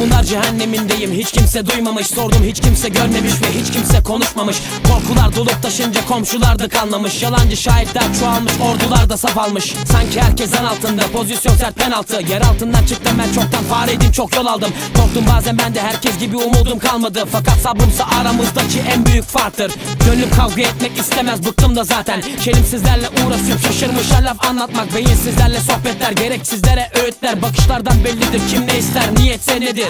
Maymunlar cehennemindeyim. Hiç kimse duymamış Sordum hiç kimse görmemiş ve hiç kimse konuşmamış. Korkular dolup taşınca komşular da kanlamış Yalancı şahitler çoğalmış ordular da saf almış. Sanki herkes zan altında pozisyon sert penaltı. Yer altından çıktım ben çoktan fareydim çok yol aldım. Korktum bazen ben de herkes gibi umudum kalmadı. Fakat sabrımsa aramızdaki en büyük farktır. Gönlüm kavga etmek istemez bıktım da zaten. Şelimsizlerle uğraşıp şaşırmış laf anlatmak Beyinsizlerle sohbetler gereksizlere öğütler. Bakışlardan bellidir kim ne ister niyetse nedir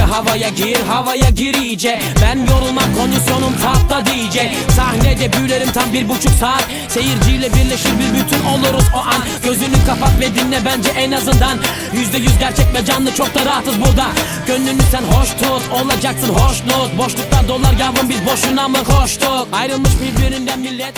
İyice havaya gir havaya gir iyice. Ben yorulmam kondisyonum tahta diyecek Sahnede büyülerim tam bir buçuk saat. Seyirciyle birleşir bir bütün oluruz o an. Gözünü kapat ve dinle bence en azından. Yüzde yüz gerçek ve canlı çok da rahatız burada. Gönlünü sen hoş tut olacaksın hoşnut. Boşlukta dolar yavrum biz boşuna mı koştuk? Ayrılmış birbirinden millet